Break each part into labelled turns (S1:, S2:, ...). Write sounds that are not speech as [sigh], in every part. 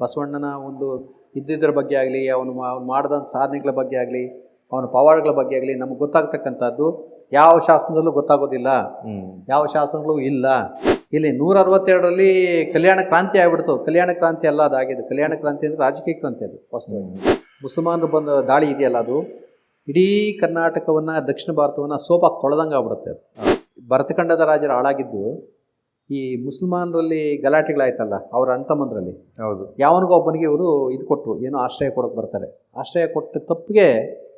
S1: ಬಸವಣ್ಣನ ಒಂದು ಇದ್ದಿದ್ದರ ಬಗ್ಗೆ ಆಗಲಿ ಅವನು ಮಾಡಿದಂಥ ಸಾಧನೆಗಳ ಬಗ್ಗೆ ಆಗಲಿ ಅವನ ಪವಾಡಗಳ ಬಗ್ಗೆ ಆಗಲಿ ನಮ್ಗೆ ಗೊತ್ತಾಗ್ತಕ್ಕಂಥದ್ದು ಯಾವ ಶಾಸನದಲ್ಲೂ ಗೊತ್ತಾಗೋದಿಲ್ಲ. ಯಾವ ಶಾಸನಗಳು ಇಲ್ಲ. ಇಲ್ಲಿ ನೂರ ಅರವತ್ತೆರಡರಲ್ಲಿ ಕಲ್ಯಾಣ ಕ್ರಾಂತಿ ಆಗಿಬಿಡ್ತು. ಕಲ್ಯಾಣ ಕ್ರಾಂತಿ ಅಲ್ಲ ಅದಾಗಿದೆ ಕಲ್ಯಾಣ ಕ್ರಾಂತಿ ಅಂದರೆ ರಾಜಕೀಯ ಕ್ರಾಂತಿ ಅದು ವಾಸ್ತವವಾಗಿ. ಮುಸಲ್ಮಾನರು ಬಂದ ದಾಳಿ ಇದೆಯಲ್ಲ ಅದು? ಇಡೀ ಕರ್ನಾಟಕವನ್ನು ದಕ್ಷಿಣ ಭಾರತವನ್ನು ಸೋಪಾಗಿ ತೊಳೆದಂಗೆ ಆಗ್ಬಿಡುತ್ತೆ ಅದು. ಭರತಖಂಡದ ರಾಜರು ಹಾಳಾಗಿದ್ದು ಈ ಮುಸಲ್ಮಾನರಲ್ಲಿ ಗಲಾಟೆಗಳಾಯ್ತಲ್ಲ ಅವ್ರ ಅಣ್ತಮ್ಮಂದ್ರಲ್ಲಿ
S2: ಹೌದು.
S1: ಯಾವನಿಗೋ ಒಬ್ಬನಿಗೆ ಇವರು ಇದು ಕೊಟ್ಟರು ಏನೋ ಆಶ್ರಯ ಕೊಡೋಕೆ ಬರ್ತಾರೆ. ಆಶ್ರಯ ಕೊಟ್ಟ ತಪ್ಪಿಗೆ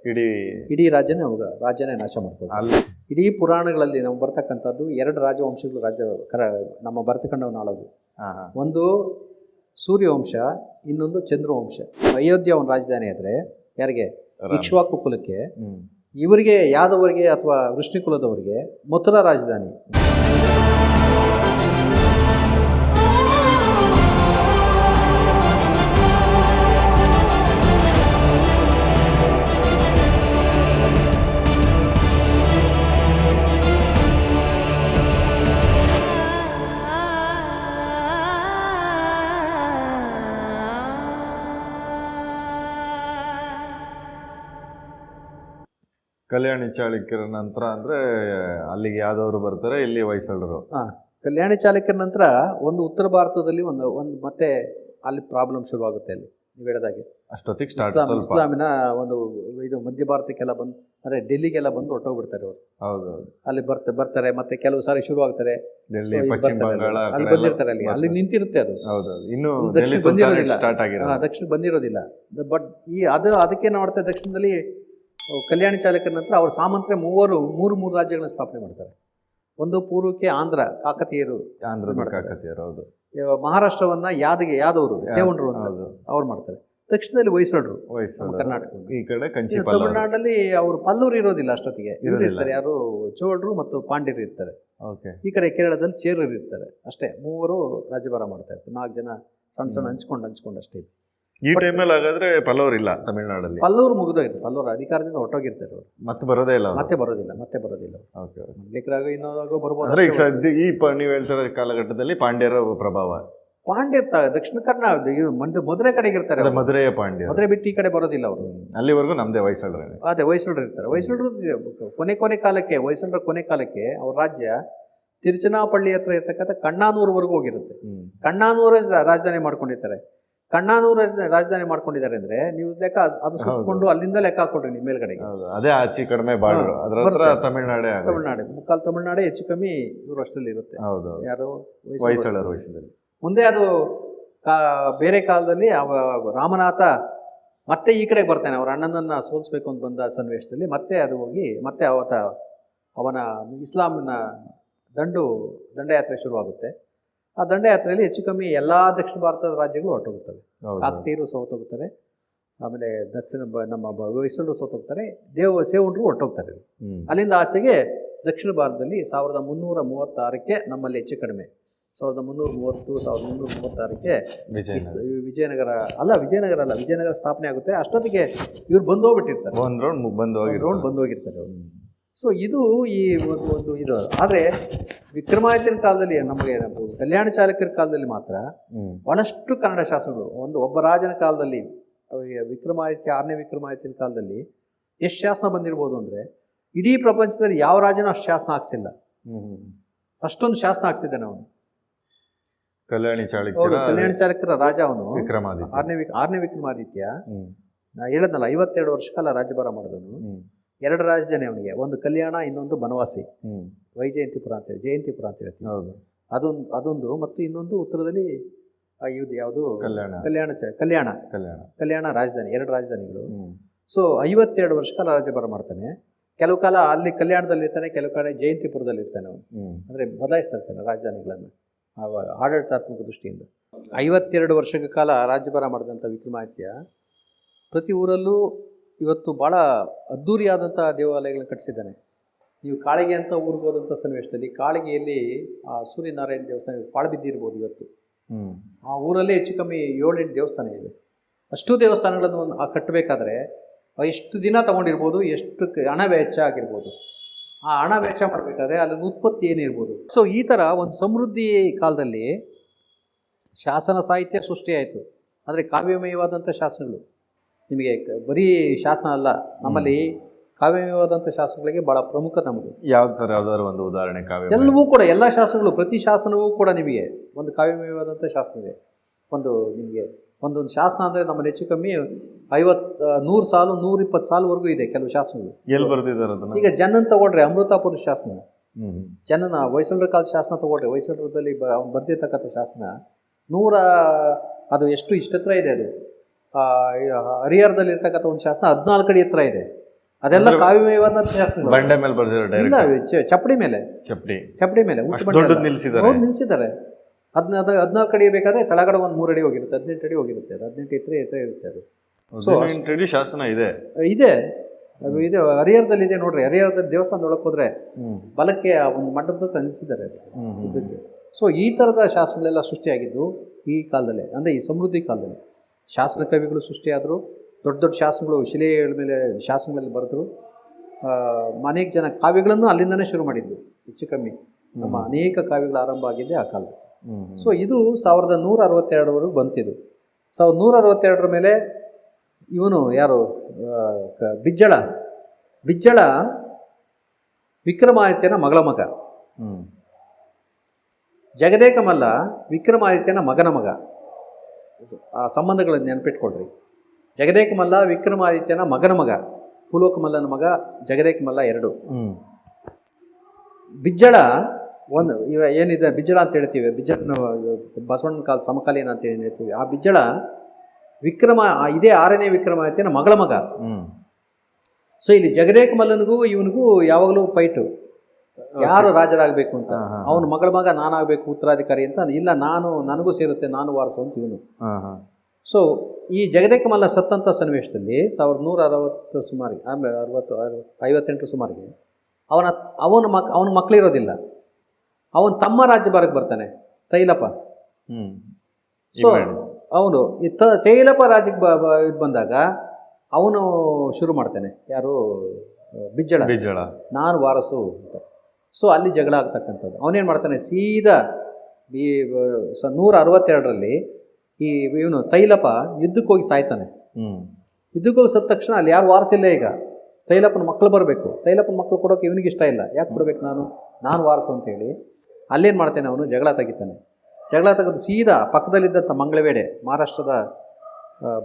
S2: ಇಡೀ
S1: ಇಡೀ ರಾಜ್ಯನೇ ಅವಾಗ ರಾಜ್ಯನೇ ನಾಶ ಮಾಡ್ಕೊಳ್ತಾರೆ.
S2: ಅಲ್ಲಿ.
S1: ಇಡೀ ಪುರಾಣಗಳಲ್ಲಿ ನಾವು ಬರ್ತಕ್ಕಂಥದ್ದು ಎರಡು ರಾಜವಂಶಗಳು ರಾಜ್ಯ ಕರ ನಮ್ಮ
S2: ಹಾ ಹಾ.
S1: ಒಂದು ಸೂರ್ಯವಂಶ ಇನ್ನೊಂದು ಚಂದ್ರವಂಶ. ಅಯೋಧ್ಯ ಒಂದು ರಾಜಧಾನಿ ಆದರೆ ಯಾರಿಗೆ? ಇಕ್ಷ್ವಾಕು ಕುಲಕ್ಕೆ. ಇವರಿಗೆ ಯಾದವರಿಗೆ ಅಥವಾ ವೃಷ್ಣಿ ಕುಲದವರಿಗೆ ಮಥುರಾ ರಾಜಧಾನಿ.
S2: ಕಲ್ಯಾಣಿ ಚಾಳುಕ್ಯರ ನಂತರ ಅಂದ್ರೆ ಅಲ್ಲಿಗೆ ಯಾವ್ದವ್ರು ಬರ್ತಾರೆ ಇಲ್ಲಿ ಹೊಯ್ಸಳರು.
S1: ಹಾಂ ಕಲ್ಯಾಣಿ ಚಾಲುಕ್ಯರ ನಂತರ ಒಂದು ಉತ್ತರ ಭಾರತದಲ್ಲಿ ಒಂದು ಒಂದು ಮತ್ತೆ ಅಲ್ಲಿ ಪ್ರಾಬ್ಲಮ್ ಶುರುವಾಗುತ್ತೆ ಅಲ್ಲಿ ನೀವು ಹೇಳಿದಾಗೆ.
S2: ಅಷ್ಟೊತ್ತಿಗೆ ಸ್ಟಾರ್ಟ್
S1: ಇಸ್ಲಾಂ
S2: ಸ್ವಲ್ಪ.
S1: ಇಸ್ಲಾಮಿನ ಒಂದು ಇದು ಮಧ್ಯ ಭಾರತಕ್ಕೆಲ್ಲ ಬಂದು ಅಂದರೆ ಡೆಲ್ಲಿಗೆಲ್ಲ ಬಂದು ಹೊರಟೋಗ್ಬಿಡ್ತಾರೆ ಅವರು.
S2: ಹೌದು
S1: ಅಲ್ಲಿ ಬರ್ತ ಬರ್ತಾರೆ ಮತ್ತೆ ಕೆಲವು ಸಾರಿ ಶುರು ಆಗ್ತಾರೆ
S2: ಡೆಲ್ಲಿ
S1: So, ಇಲ್ಲಿ
S2: ಪಶ್ಚಿಮ
S1: ಬರ್ತಾರೆ
S2: ಬಂಗಾಳ
S1: ಅಲ್ಲಿ.
S2: ಆ
S1: ಅಲ್ಲಿ
S2: ಎಲ್ಲ
S1: ಬಂದಿರ್ತಾರೆ ಅಲ್ಲಿ. ಅಲ್ಲಿ ನಿಂತಿರುತ್ತೆ ಅದು.
S2: ಹೌದು ಇನ್ನು
S1: ದಕ್ಷಿಣ
S2: ಡೆಲ್ಲಿ
S1: ಬಂದಿರೋದಿಲ್ಲ.
S2: ಸ್ಟಾರ್ಟ್
S1: ಹಾ, ದಕ್ಷಿಣ ಬಂದಿರೋದಿಲ್ಲ. ಬಟ್ ಈ ಅದು ಅದಕ್ಕೆ ನೋಡ್ತಾ ದಕ್ಷಿಣದಲ್ಲಿ ಕಲ್ಯಾಣಿ ಚಾಲಕರ ನಂತರ ಅವರು ಸಾಮಂತ್ರೆ ಮೂವರು ಮೂರು ಮೂರು ರಾಜ್ಯಗಳನ್ನ ಸ್ಥಾಪನೆ ಮಾಡ್ತಾರೆ. ಒಂದು ಪೂರ್ವಕ್ಕೆ ಆಂಧ್ರ ಕಾಕತೀಯರು ಆಂಧ್ರ
S2: ಕಾಕತೀಯರು ಹೌದು.
S1: ಮಹಾರಾಷ್ಟ್ರವನ್ನ ಯಾದಗೆ ಯಾದವರು ಸೇವಣರು ಅಂತ ಅವ್ರು ಮಾಡ್ತಾರೆ. ದಕ್ಷಿಣದಲ್ಲಿ ಹೊಯ್ಸಳರು ಕರ್ನಾಟಕ
S2: ಈ ಕಡೆ
S1: ತಮಿಳುನಾಡಲ್ಲಿ ಅವರು ಪಲ್ಲೂರು ಇರೋದಿಲ್ಲ ಅಷ್ಟೊತ್ತಿಗೆ. ಇವ್ರು ಇರ್ತಾರೆ. ಯಾರು ಚೋಳರು ಮತ್ತು ಪಾಂಡ್ಯರು ಇರ್ತಾರೆ.
S2: ಓಕೆ.
S1: ಈ ಕಡೆ ಕೇರಳದಲ್ಲಿ ಚೇರರು ಇರ್ತಾರೆ. ಅಷ್ಟೇ. ಮೂವರು ರಾಜ್ಯಭಾರ ಮಾಡ್ತಾ ಇರ್ತಾರೆ. ನಾಲ್ಕು ಜನ ಸಣ್ಣ ಸಣ್ಣ ಹಂಚ್ಕೊಂಡು ಹಂಚ್ಕೊಂಡು ಅಷ್ಟೇ.
S2: ಈ ಟೈಮಲ್ಲಿ ಹಾಗಾದ್ರೆ ಪಲ್ಲವರು ಇಲ್ಲ ತಮಿಳ್ನಾಡಲ್ಲಿ.
S1: ಪಲ್ಲವರು ಮುಗಿದೋಗಿರ್ತಾರೆ ಪಲ್ಲವರು ಅಧಿಕಾರದಿಂದ ಹೊರಟೋಗಿರ್ತಾರೆ ಅವರು.
S2: ಮತ್ತೆ ಬರೋದೇ ಇಲ್ಲ
S1: ಮತ್ತೆ ಬರೋದಿಲ್ಲ ಮತ್ತೆ ಬರೋದಿಲ್ಲ.
S2: ಓಕೆ
S1: ಲೇಖರಾಗ ಇನ್ನೊಂದಾಗೋ ಬರ್ಬೋದು
S2: ಅಂದ್ರೆ ಈಗ ಸದ್ಯ ಈ ಪ ನೀವು ಹೇಳ್ತಿರೋ ಕಾಲಘಟ್ಟದಲ್ಲಿ ಪಾಂಡ್ಯರ ಪ್ರಭಾವ.
S1: ಪಾಂಡ್ಯ ದಕ್ಷಿಣ ಕರ್ನಾಟಕ ಇದು ಮಂಡ್ಯ ಮಧುರೆ ಕಡೆಗೆ ಇರ್ತಾರೆ ಮದುರೆಯ.
S2: ಮಧುರೆಯ ಪಾಂಡ್ಯ.
S1: ಮಧುರೆ ಬಿಟ್ಟು ಈ ಕಡೆ ಬರೋದಿಲ್ಲ ಅವರು.
S2: ಅಲ್ಲಿವರೆಗೂ ನಮ್ದೇ ಹೊಯ್ಸಳರೇ
S1: ಅದೇ ಹೊಯ್ಸಳರು ಇರ್ತಾರೆ. ಹೊಯ್ಸಳರು ಕೊನೆ ಕೊನೆ ಕಾಲಕ್ಕೆ ಹೊಯ್ಸಳರ ಕೊನೆ ಕಾಲಕ್ಕೆ ಅವ್ರ ರಾಜ್ಯ ತಿರುಚನಾಪಳ್ಳಿ ಹತ್ರ ಇರ್ತಕ್ಕಂಥ ಕಣ್ಣಾನೂರ್ವರೆಗೂ ಹೋಗಿರುತ್ತೆ. ಕಣ್ಣಾನೂರ ರಾಜಧಾನಿ ಮಾಡ್ಕೊಂಡಿರ್ತಾರೆ. ಕಣ್ಣಾನೂರು ರಾಜ- ರಾಜಧಾನಿ ಮಾಡ್ಕೊಂಡಿದ್ದಾರೆ ಅಂದ್ರೆ ನೀವು ಲೆಕ್ಕ ಅದು ಸುತ್ತಕೊಂಡು ಅಲ್ಲಿಂದ ಲೆಕ್ಕ ಹಾಕೊಂಡ್ರಿ ನಿಮ್ಮ ಮೇಲ್ಗಡೆಗೆ.
S2: ಹೌದು. ಅದೇ ಆಚೆ ಕಡಿಮೆ ಬಾರ್ಡರ್.
S1: ತಮಿಳುನಾಡು
S2: ಅದ್ರ ಹತ್ರ
S1: ಬರುತ್ತೆ.
S2: ತಮಿಳ್ನಾಡೇ
S1: ತಮಿಳ್ನಾಡು ಮುಕ್ಕಾಲು ತಮಿಳುನಾಡು ಹೆಚ್ಚು ಕಮ್ಮಿ ಇವರು ಅಷ್ಟರಲ್ಲಿ ಇರುತ್ತೆ.
S2: ಹೌದು
S1: ಯಾರು? ಹೊಯ್ಸಳರು. ಮುಂದೆ ಅದು ಕಾ ಬೇರೆ ಕಾಲದಲ್ಲಿ ಅವ ರಾಮನಾಥ ಮತ್ತೆ ಈ ಕಡೆಗೆ ಬರ್ತಾನೆ. ಅವ್ರ ಅಣ್ಣನನ್ನ ಸೋಲಿಸ್ಬೇಕು ಅಂತ ಬಂದ ಸನ್ನಿವೇಶದಲ್ಲಿ ಮತ್ತೆ ಅದು ಹೋಗಿ ಮತ್ತೆ ಅವತ ಅವನ ಇಸ್ಲಾಂನ ದಂಡು ದಂಡಯಾತ್ರೆ ಶುರುವಾಗುತ್ತೆ. ಆ ದಂಡಯಾತ್ರೆಯಲ್ಲಿ ಹೆಚ್ಚು ಕಮ್ಮಿ ಎಲ್ಲ ದಕ್ಷಿಣ ಭಾರತದ ರಾಜ್ಯಗಳು ಹೊರಟೋಗುತ್ತವೆ ಕಾಕತೀಯರು ಸೋತೋಗ್ತಾರೆ ಆಮೇಲೆ ದಕ್ಷಿಣ ಬ- ನಮ್ಮ ಹೊಯ್ಸಳರು ಸೋತೋಗ್ತಾರೆ ದೇವ ಸೇವಣರು ಹೊರಟೋಗ್ತಾರೆ. ಅಲ್ಲಿಂದ ಆಚೆಗೆ ದಕ್ಷಿಣ ಭಾರತದಲ್ಲಿ ಸಾವಿರದ ಮುನ್ನೂರ ಮೂವತ್ತಾರಕ್ಕೆ ನಮ್ಮಲ್ಲಿ ಹೆಚ್ಚು ಕಡಿಮೆ. ಸಾವಿರದ ಮುನ್ನೂರ ಮೂವತ್ತು ಸಾವಿರದ ಮುನ್ನೂರ ಮೂವತ್ತಾರಕ್ಕೆ
S2: ವಿಜಯನಗರ.
S1: ಅಲ್ಲ ವಿಜಯನಗರ ಅಲ್ಲ ವಿಜಯನಗರ ಸ್ಥಾಪನೆ ಆಗುತ್ತೆ. ಅಷ್ಟೊತ್ತಿಗೆ ಇವ್ರು ಬಂದು ಹೋಗ್ಬಿಟ್ಟಿರ್ತಾರೆ.
S2: ಒಂದು ರೌಂಡ್ ಬಂದು
S1: ರೌಂಡ್
S2: ಹೋಗಿರೋ
S1: ಬಂದು ಹೋಗಿರ್ತಾರೆ ಸೊ ಇದು ಈ ಒಂದು ಒಂದು ಇದು. ಆದರೆ ವಿಕ್ರಮಾದಿತ್ಯನ ಕಾಲದಲ್ಲಿ ನಮಗೆ ಕಲ್ಯಾಣ ಚಾಲಕರ ಕಾಲದಲ್ಲಿ ಮಾತ್ರ ಬಹಳಷ್ಟು ಕನ್ನಡ ಶಾಸನಗಳು ಒಂದು ಒಬ್ಬ ರಾಜನ ಕಾಲದಲ್ಲಿ ವಿಕ್ರಮಾದಿತ್ಯ ಆರನೇ ವಿಕ್ರಮಾದಿತ್ಯನ ಕಾಲದಲ್ಲಿ ಎಷ್ಟು ಶಾಸನ ಬಂದಿರ್ಬೋದು ಅಂದರೆ ಇಡೀ ಪ್ರಪಂಚದಲ್ಲಿ ಯಾವ ರಾಜನೂ ಅಷ್ಟು ಶಾಸನ ಹಾಕ್ಸಿಲ್ಲ. ಅಷ್ಟೊಂದು ಶಾಸನ ಹಾಕ್ಸಿದ್ದಾನೆ ಅವನು.
S2: ಕಲ್ಯಾಣಿ
S1: ಕಲ್ಯಾಣ ಚಾಲಕರ ರಾಜ ಅವನು.
S2: ವಿಕ್ರಮಾದಿತ್ಯ.
S1: ಆರನೇ ಆರನೇ ವಿಕ್ರಮಾದಿತ್ಯ. ನಾ ಹೇಳದ್ನಲ್ಲ ಐವತ್ತೆರಡು ವರ್ಷ ಕಾಲ ರಾಜ್ಯಭಾರ ಮಾಡಿದವನು. ಎರಡು ರಾಜಧಾನಿ ಅವನಿಗೆ ಒಂದು ಕಲ್ಯಾಣ ಇನ್ನೊಂದು ಬನವಾಸಿ. ವೈಜಯಂತಿಪುರ ಅಂತೇಳಿ ಜಯಂತಿಪುರ ಅಂತ ಹೇಳ್ತೀವಿ.
S2: ಹೌದು.
S1: ಅದೊಂದು ಅದೊಂದು ಮತ್ತು ಇನ್ನೊಂದು ಉತ್ತರದಲ್ಲಿ ಇದು ಯಾವುದು?
S2: ಕಲ್ಯಾಣ.
S1: ಕಲ್ಯಾಣ ಚ- ಕಲ್ಯಾಣ.
S2: ಕಲ್ಯಾಣ.
S1: ಕಲ್ಯಾಣ ರಾಜಧಾನಿ ಎರಡು ರಾಜಧಾನಿಗಳು. ಸೊ ಐವತ್ತೆರಡು ವರ್ಷ ಕಾಲ ರಾಜ್ಯಭಾರ ಮಾಡ್ತಾನೆ. ಕೆಲವು ಕಾಲ ಅಲ್ಲಿ ಕಲ್ಯಾಣದಲ್ಲಿ ಇರ್ತಾನೆ ಕೆಲವು ಕಡೆ ಜಯಂತಿಪುರದಲ್ಲಿ ಇರ್ತಾನೆ ಅವನು. ಅಂದರೆ ಬದಲಾಯಿಸ್ತಿರ್ತಾನೆ ರಾಜಧಾನಿಗಳನ್ನು ಆಡಳಿತಾತ್ಮಕ ದೃಷ್ಟಿಯಿಂದ. ಐವತ್ತೆರಡು ವರ್ಷಗಳ ಕಾಲ ರಾಜ್ಯಭಾರ ಮಾಡಿದಂಥ ವಿಕ್ರಮಾದಿತ್ಯ ಪ್ರತಿ ಊರಲ್ಲೂ ಇವತ್ತು ಭಾಳ ಅದ್ಧೂರಿಯಾದಂಥ ದೇವಾಲಯಗಳನ್ನ ಕಟ್ಟಿಸಿದ್ದಾನೆ. ನೀವು ಕಾಳಿಗೆ ಅಂತ ಊರಿಗೆ ಹೋದಂಥ ಸನ್ನಿವೇಶದಲ್ಲಿ ಕಾಳಿಗೆಯಲ್ಲಿ ಆ ಸೂರ್ಯನಾರಾಯಣ ದೇವಸ್ಥಾನ ಪಾಳು ಬಿದ್ದಿರ್ಬೋದು ಇವತ್ತು. ಆ ಊರಲ್ಲೇ ಹೆಚ್ಚು ಕಮ್ಮಿ ಏಳೆಂಟು ದೇವಸ್ಥಾನ ಇದೆ ಅಷ್ಟು ದೇವಸ್ಥಾನಗಳನ್ನು ಒಂದು- ಆ ಕಟ್ಟಬೇಕಾದ್ರೆ ಎಷ್ಟು ದಿನ ತಗೊಂಡಿರ್ಬೋದು ಎಷ್ಟು ಹಣ ವೆಚ್ಚ ಆಗಿರ್ಬೋದು. ಆ ಹಣ ವೆಚ್ಚ ಮಾಡಬೇಕಾದ್ರೆ ಅಲ್ಲಿನ ಉತ್ಪತ್ತಿ ಏನಿರ್ಬೋದು. ಸೊ ಈ ಥರ ಒಂದು ಸಮೃದ್ಧಿ ಕಾಲದಲ್ಲಿ ಶಾಸನ ಸಾಹಿತ್ಯ ಸೃಷ್ಟಿಯಾಯಿತು. ಆದರೆ ಕಾವ್ಯಮಯವಾದಂಥ ಶಾಸನಗಳು. ನಿಮಗೆ ಬರೀ ಶಾಸನ ಅಲ್ಲ ನಮ್ಮಲ್ಲಿ ಕಾವ್ಯಮಯವಾದಂಥ ಶಾಸನಗಳಿಗೆ ಭಾಳ ಪ್ರಮುಖ ನಮ್ಮದು.
S2: ಯಾವ್ದು ಸರ್ ಯಾವ್ದಾದ್ರು ಒಂದು ಉದಾಹರಣೆ ಕಾವ್ಯ
S1: ಎಲ್ಲವೂ ಕೂಡ ಎಲ್ಲ ಶಾಸನಗಳು ಪ್ರತಿ ಶಾಸನವೂ ಕೂಡ ನಿಮಗೆ ಒಂದು ಕಾವ್ಯಮಯವಾದಂಥ ಇದೆ. ಒಂದು ನಿಮಗೆ ಒಂದೊಂದು ಶಾಸನ ಅಂದರೆ ನಮ್ಮಲ್ಲಿ ಹೆಚ್ಚು ಕಮ್ಮಿ ಐವತ್ತು ನೂರು ಸಾಲು ನೂರಿಪ್ಪತ್ತು ಸಾಲುವರೆಗೂ ಇದೆ ಕೆಲವು ಶಾಸನಗಳು.
S2: ಎಲ್ಲಿ ಬರ್ತಿದ್ದಾರೆ ಅದನ್ನ?
S1: ಈಗ ಜನನ್ ತಗೊಂಡ್ರೆ ಅಮೃತಾಪುರ ಶಾಸನ. ಜನನ ಹೊಯ್ಸಳರ ಕಾಲದ ಶಾಸನ ತಗೊಂಡ್ರೆ ವೈಸಲ್ರದಲ್ಲಿ ಬ ಬರ್ದಿರ್ತಕ್ಕಂಥ ಶಾಸನ ನೂರ ಅದು ಎಷ್ಟು ಇಷ್ಟತ್ರ ಇದೆ ಅದು. ಹರಿಹರದಲ್ಲಿ ಇರ್ತಕ್ಕಂಥ ಒಂದು ಶಾಸನ ಹದಿನಾಲ್ಕು ಅಡಿ ಹತ್ರ ಇದೆ. ಅದೆಲ್ಲ ಶಾಸನಗಳು.
S2: ಬಂಡೆ ಮೇಲೆ
S1: ಇಲ್ಲ ಚಪ್ಪಡಿ ಮೇಲೆ.
S2: ಚಪ್ಪಡಿ.
S1: ಚಪ್ಪಡಿ ಮೇಲೆ.
S2: ನಿಲ್ಸಿದ್ದಾರೆ.
S1: ನಿಲ್ಸಿದ್ದಾರೆ. ಹದಿನ ಅದು ಹದಿನಾಲ್ಕು ಅಡಿ ಬೇಕಾದ್ರೆ ತಳಗಡೆ ಒಂದು ಮೂರು ಅಡಿ ಹೋಗಿರುತ್ತೆ ಹದಿನೆಂಟು ಅಡಿ ಹೋಗಿರುತ್ತೆ ಅದು ಹದಿನೆಂಟು ಎತ್ತರ ಎತ್ತರ ಇರುತ್ತೆ ಅದು.
S2: ಸೊ ಅಡಿ ಶಾಸನ ಇದೆ.
S1: ಇದೆ. ಅದು ಇದೆ ಹರಿಹರದಲ್ಲಿ ಇದೆ ನೋಡ್ರಿ ಹರಿಹರದಲ್ಲಿ ದೇವಸ್ಥಾನದೊಳಗೆ ಹೋದ್ರೆ
S2: ಹ್ಮ್.
S1: ಬಲಕ್ಕೆ ಒಂದು ಮಂಟಪದ ತಂದಿಸಿದ್ದಾರೆ ಸೊ ಈ ಥರದ ಶಾಸನಗಳೆಲ್ಲ ಸೃಷ್ಟಿಯಾಗಿದ್ದು ಈ ಕಾಲದಲ್ಲೇ ಅಂದರೆ ಈ ಸಮೃದ್ಧಿ ಕಾಲದಲ್ಲಿ. ಶಾಸನ ಕವಿಗಳು ಸೃಷ್ಟಿಯಾದರು ದೊಡ್ಡ ದೊಡ್ಡ ಶಾಸನಗಳು ಶಿಲೆಗಳ ಮೇಲೆ ಶಾಸನಗಳಲ್ಲಿ ಬರೆದರು. ಅನೇಕ ಜನ ಕಾವ್ಯಗಳನ್ನು ಅಲ್ಲಿಂದನೇ ಶುರು ಮಾಡಿದ್ದು ಹೆಚ್ಚು ಕಮ್ಮಿ. ನಮ್ಮ ಅನೇಕ ಕಾವ್ಯಗಳು ಆರಂಭ ಆಗಿದ್ದೆ ಆ ಕಾಲದಲ್ಲಿ. ಸೊ ಇದು ಸಾವಿರದ ನೂರ ಅರವತ್ತೆರಡರವರೆಗೂ ಬಂತಿದ್ದು ಸಾವಿರದ ನೂರ ಅರವತ್ತೆರಡರ ಮೇಲೆ ಇವನು ಯಾರು? ಕ- ಬಿಜ್ಜಳ. ಬಿಜ್ಜಳ ವಿಕ್ರಮಾದಿತ್ಯನ ಮಗಳ ಮಗ.
S2: ಜಗದೇಕಮಲ್ಲ
S1: ಜಗದೇಕ ಮಲ್ಲ ವಿಕ್ರಮಾದಿತ್ಯನ ಮಗನ ಮಗ. ಆ ಸಂಬಂಧಗಳನ್ನು ನೆನಪಿಟ್ಕೊಳ್ರಿ. ಜಗದೇಕ ಮಲ್ಲ ವಿಕ್ರಮಾದಿತ್ಯನ ಮಗನ ಮಗ. ಪುಲೋಕ ಮಲ್ಲನ ಮಗ ಜಗದೇಕ ಮಲ್ಲ ಎರಡು.
S2: ಹ್ಞೂ
S1: ಬಿಜ್ಜಳ ಒಂದು ಇವ ಏನಿದೆ ಬಿಜ್ಜಳ ಅಂತ ಹೇಳ್ತೀವಿ. ಬಿಜ್ಜಳ ಬಸವಣ್ಣನ ಕಾಲ ಸಮಕಾಲೀನ ಅಂತ ಏನು ಹೇಳ್ತೀವಿ. ಆ ಬಿಜ್ಜಳ ವಿಕ್ರಮ ಇದೇ ಆರನೇ ವಿಕ್ರಮಾದಿತ್ಯನ ಮಗಳ ಮಗ. ಸೊ ಇಲ್ಲಿ ಜಗದೇಕ ಮಲ್ಲನಿಗೂ ಇವನಿಗೂ ಯಾವಾಗಲೂ ಫೈಟು ಯಾರು ರಾಜರಾಗಬೇಕು ಅಂತ. ಅವನ ಮಗಳ ಮಗ ನಾನಾಗಬೇಕು ಉತ್ತರಾಧಿಕಾರಿ ಅಂತ ಇಲ್ಲ ನಾನು ನನಗೂ ಸೇರುತ್ತೆ ನಾನು ವಾರಸು ಅಂತ ಇವನು. ಸೊ ಈ ಜಗದೇಕ ಮಲ್ಲ ಸತ್ತಂಥ ಸನ್ನಿವೇಶದಲ್ಲಿ ಸಾವಿರದ ನೂರ ಅರವತ್ತು ಸುಮಾರಿಗೆ ಆಮೇಲೆ ಅರವತ್ತು ಐವತ್ತೆಂಟು ಸುಮಾರಿಗೆ ಅವನ ಅವನ ಮಕ್ ಅವನ ಮಕ್ಕಳಿರೋದಿಲ್ಲ ಅವನು ತಮ್ಮ ರಾಜ್ಯಭಾರಕ್ಕೆ ಬರ್ತಾನೆ ತೈಲಪ್ಪ.
S2: ಹ್ಮ್.
S1: ಸೊ. ಅವನು ಈ ತ ತೈಲಪ್ಪ ರಾಜ್ಯಕ್ಕೆ ಇದು ಬಂದಾಗ ಅವನು ಶುರು ಮಾಡ್ತಾನೆ ಯಾರು ಬಿಜ್ಜಳ.
S2: ಬಿಜ್ಜಳ.
S1: ನಾನು ವಾರಸು ಅಂತ. ಸೊ ಅಲ್ಲಿ ಜಗಳ ಆಗ್ತಕ್ಕಂಥದ್ದು. ಅವನೇನು ಮಾಡ್ತಾನೆ? ಸೀದಾ ಈ ಸ ನೂರ ಅರವತ್ತೆರಡರಲ್ಲಿ ಈ ಇವನು ತೈಲಪ ಯುದ್ಧಕ್ಕೆ ಹೋಗಿ ಸಾಯ್ತಾನೆ. ಯುದ್ಧಕ್ಕೆ ಹೋಗಿ ಸತ್ತ ತಕ್ಷಣ ಅಲ್ಲಿ ಯಾರು ವಾರಸಿಲ್ಲ ಈಗ. ತೈಲಪ್ಪನ ಮಕ್ಕಳು ಬರಬೇಕು. ತೈಲಪ್ಪನ ಮಕ್ಕಳು ಕೊಡೋಕೆ ಇವನಿಗೆ ಇಷ್ಟ ಇಲ್ಲ. ಯಾಕೆ ಕೊಡಬೇಕು ನಾನು? ನಾನು ವಾರಸು ಅಂತೇಳಿ ಅಲ್ಲೇನು ಮಾಡ್ತೇನೆ ಅವನು? ಜಗಳ ತೆಗಿತಾನೆ. ಜಗಳ ತೆಗೆದು ಸೀದಾ ಪಕ್ಕದಲ್ಲಿದ್ದಂಥ ಮಂಗಳವೇಡೆ ಮಹಾರಾಷ್ಟ್ರದ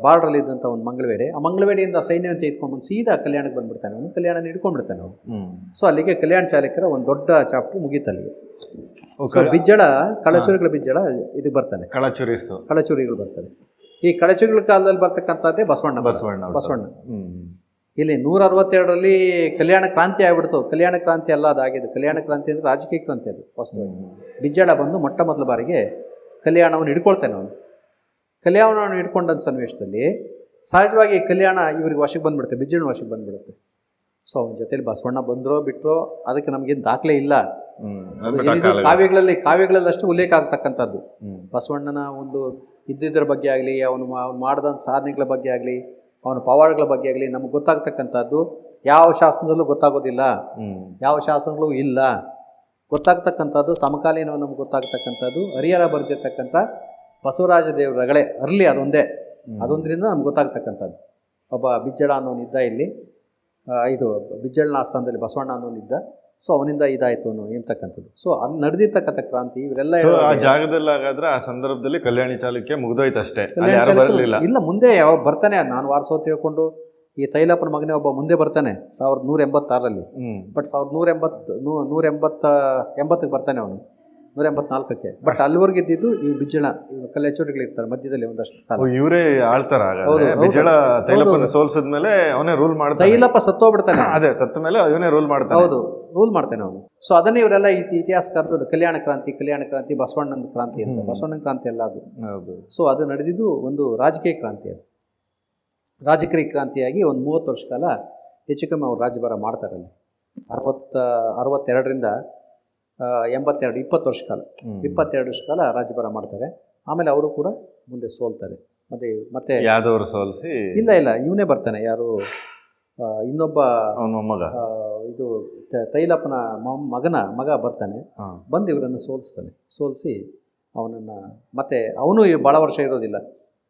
S1: ಬಾರ್ಡ್ರಲ್ಲಿದ್ದಂಥ ಒಂದು ಮಂಗಳವೇಡೆ ಆ ಮಂಗಳವೇಡೆಯಿಂದ ಸೈನ್ಯವನ್ನು ತೆಗೆದುಕೊಂಡು ಬಂದು ಸೀದಾ ಕಲ್ಯಾಣಕ್ಕೆ ಬಂದ್ಬಿಡ್ತಾನೆ ಅವನು. ಕಲ್ಯಾಣ ಹಿಡ್ಕೊಂಡ್ಬಿಡ್ತಾನೆ ಅವನು. ಸೊ ಅಲ್ಲಿಗೆ ಕಲ್ಯಾಣ ಚಾಲಕರ ಒಂದು ದೊಡ್ಡ ಚಾಪ್ಟರ್ ಮುಗೀತು ಅಲ್ಲಿಗೆ. ಬಿಜ್ಜಳ ಕಳಚೂರಿಗಳ ಬಿಜ್ಜಳ ಇದಕ್ಕೆ ಬರ್ತಾನೆ
S2: ಕಳಚುರಿಸು.
S1: ಕಳಚೂರಿಗಳು ಬರ್ತಾನೆ ಈ ಕಳಚೂರಿಗಳ ಕಾಲದಲ್ಲಿ ಬರ್ತಕ್ಕಂಥದ್ದೇ ಬಸವಣ್ಣ.
S2: ಬಸವಣ್ಣ
S1: ಬಸವಣ್ಣ. ಇಲ್ಲಿ ನೂರ ಅರವತ್ತೆರಡರಲ್ಲಿ ಕಲ್ಯಾಣ ಕ್ರಾಂತಿ ಆಗಿಬಿಡ್ತು. ಕಲ್ಯಾಣ ಕ್ರಾಂತಿ ಅಲ್ಲ ಅದಾಗಿದೆ ಕಲ್ಯಾಣ ಕ್ರಾಂತಿ ಅಂದರೆ ರಾಜಕೀಯ ಕ್ರಾಂತಿ ಅದು ವಾಸ್ತವವಾಗಿ. ಬಿಜ್ಜಳ ಬಂದು ಮೊಟ್ಟ ಮೊದಲ ಬಾರಿಗೆ ಕಲ್ಯಾಣವನ್ನು ಹಿಡ್ಕೊಳ್ತಾನೆ ಅವನು. ಕಲ್ಯಾಣವನ್ನು ಇಟ್ಕೊಂಡಂಥ ಸನ್ನಿವೇಶದಲ್ಲಿ ಸಹಜವಾಗಿ ಕಲ್ಯಾಣ ಇವ್ರಿಗೆ ವಶಕ್ಕೆ ಬಂದುಬಿಡುತ್ತೆ ಬಿಜ್ಜನ ವಶಕ್ಕೆ ಬಂದುಬಿಡುತ್ತೆ. ಸೊ ಅವನ ಜೊತೆಲಿ ಬಸವಣ್ಣ ಬಂದರೋ ಬಿಟ್ಟರೋ ಅದಕ್ಕೆ ನಮಗೇನು ದಾಖಲೆ ಇಲ್ಲ. ಕಾವ್ಯಗಳಲ್ಲಿ ಕಾವ್ಯಗಳಲ್ಲಷ್ಟು ಉಲ್ಲೇಖ ಆಗ್ತಕ್ಕಂಥದ್ದು. ಬಸವಣ್ಣನ ಒಂದು ಇದ್ದಿದ್ದರ ಬಗ್ಗೆ ಆಗಲಿ ಅವನು ಅವ್ನು ಮಾಡಿದಂಥ ಸಾಧನೆಗಳ ಬಗ್ಗೆ ಆಗಲಿ ಅವನ ಪವಾಡಗಳ ಬಗ್ಗೆ ಆಗಲಿ ನಮಗೆ ಗೊತ್ತಾಗ್ತಕ್ಕಂಥದ್ದು. ಯಾವ ಶಾಸನದಲ್ಲೂ ಗೊತ್ತಾಗೋದಿಲ್ಲ. ಯಾವ ಶಾಸನಗಳು ಇಲ್ಲ. ಗೊತ್ತಾಗ್ತಕ್ಕಂಥದ್ದು ಸಮಕಾಲೀನ ನಮ್ಗೆ ಗೊತ್ತಾಗ್ತಕ್ಕಂಥದ್ದು ಹರಿಹರ ಬರೆದಿರ್ತಕ್ಕಂಥ ಬಸವರಾಜ ದೇವರ ರಗಳೆ ಅರ್ಲಿ ಅದೊಂದೇ. ಅದೊಂದರಿಂದ ನಮ್ಗೆ ಗೊತ್ತಾಗ್ತಕ್ಕಂಥದ್ದು. ಒಬ್ಬ ಬಿಜ್ಜಳ ಅನ್ನೋನಿದ್ದ ಇಲ್ಲಿ ಇದು ಬಿಜ್ಜಳನ ಆಸ್ಥಾನದಲ್ಲಿ ಬಸವಣ್ಣ ಅನ್ನೋನಿದ್ದ ಸೊ ಅವನಿಂದ ಇದಾಯಿತು ಅನ್ನೋ ಎಂತಕ್ಕಂಥದ್ದು ಸೊ ಅಲ್ಲಿ ನಡೆದಿರ್ತಕ್ಕಂಥ ಕ್ರಾಂತಿ ಇವರೆಲ್ಲ
S2: ಆ ಜಾಗದಲ್ಲಿ ಹಾಗಾದ್ರೆ ಆ ಸಂದರ್ಭದಲ್ಲಿ ಕಲ್ಯಾಣಿ ಚಾಲುಕ್ಯ ಮುಗಿದೋಯ್ತು ಅಷ್ಟೇ.
S1: ಇಲ್ಲ ಮುಂದೆ ಯಾವ ಬರ್ತಾನೆ ನಾನು ವಾರಸೋ ತಿಳ್ಕೊಂಡು ಈ ತೈಲಪ್ಪನ ಮಗನೇ ಒಬ್ಬ ಮುಂದೆ ಬರ್ತಾನೆ ಸಾವಿರದ ನೂರ
S2: ಎಂಬತ್ತಾರಲ್ಲಿ
S1: ಬಟ್ ಸಾವಿರದ ನೂರ ಎಂಬತ್ತು ನೂರ ಎಂಬತ್ತ ಎಂಬತ್ತಕ್ಕೆ ಬರ್ತಾನೆ ಅವನು ನೂರ ಎಂಬತ್ನಾಲ್ಕಕ್ಕೆ. ಬಟ್ ಅಲ್ಲಿವರೆಗೆ ಇದ್ದಿದ್ದು ಈ ಬಿಜ್ಜಳ ಇರ್ತಾರೆ ಮಧ್ಯದಲ್ಲಿ ಒಂದಷ್ಟು
S2: ಇವರೇ ಆಳ್ತಾರ. ಬಿಜಳ ತೈಲಪ್ಪನ ಸೋಲ್ಸಿದ್ಮೇಲೆ ಅವನೇ ರೂಲ್ ಮಾಡ್ತಾನೆ.
S1: ತೈಲಪ್ಪ ಸತ್ತೋಗ್ಬಿಡ್ತಾನೆ. [coughs]
S2: ಅದೇ ಸತ್ತ ಮೇಲೆ ಅವನೇ ರೂಲ್ ಮಾಡ್ತಾನೆ.
S1: ಹೌದು ರೂಲ್ ಮಾಡ್ತಾನೆ ಅವನು. ಸೊ ಅದನ್ನೇ ಇವರೆಲ್ಲ ಇತಿ ಇತಿಹಾಸಕಾರರು ಕಲ್ಯಾಣ ಕ್ರಾಂತಿ ಕಲ್ಯಾಣ ಕ್ರಾಂತಿ ಬಸವಣ್ಣನ ಕ್ರಾಂತಿ ಅಂತ. ಬಸವಣ್ಣನ ಕ್ರಾಂತಿ ಎಲ್ಲ ಅದು. ಸೊ ಅದು ನಡೆದಿದ್ದು ಒಂದು ರಾಜಕೀಯ ಕ್ರಾಂತಿ ಅದು. ರಾಜಕೀಯ ಕ್ರಾಂತಿಯಾಗಿ ಒಂದು ಮೂವತ್ತು ವರ್ಷ ಕಾಲ ಹೆಚ್ಚು ಕಮ್ಮಿ ಅವ್ರು ರಾಜ್ಯಭಾರ ಮಾಡ್ತಾರೆ ಅಲ್ಲಿ. ಅರವತ್ತ ಅರವತ್ತೆರಡರಿಂದ ಎಂಬತ್ತೆರಡು ಇಪ್ಪತ್ತು ವರ್ಷ ಕಾಲ. ಇಪ್ಪತ್ತೆರಡು ವರ್ಷ ಕಾಲ ರಾಜ್ಯಭಾರ ಮಾಡ್ತಾರೆ. ಆಮೇಲೆ ಅವರು ಕೂಡ ಮುಂದೆ ಸೋಲ್ತಾರೆ. ಮತ್ತೆ ಮತ್ತೆ
S2: ಯಾದವರು ಸೋಲಿಸಿ
S1: ಇಲ್ಲ ಇಲ್ಲ ಇವನೇ ಬರ್ತಾನೆ ಯಾರು ಇನ್ನೊಬ್ಬ
S2: ಅವನ ಮೊಮ್ಮಗ
S1: ಇದು ತೈಲಪ್ಪನ ಮಗನ ಮಗ ಬರ್ತಾನೆ. ಬಂದು ಇವರನ್ನು ಸೋಲಿಸ್ತಾನೆ. ಸೋಲಿಸಿ ಅವನನ್ನು ಮತ್ತೆ ಅವನು ಭಾಳ ವರ್ಷ ಇರೋದಿಲ್ಲ.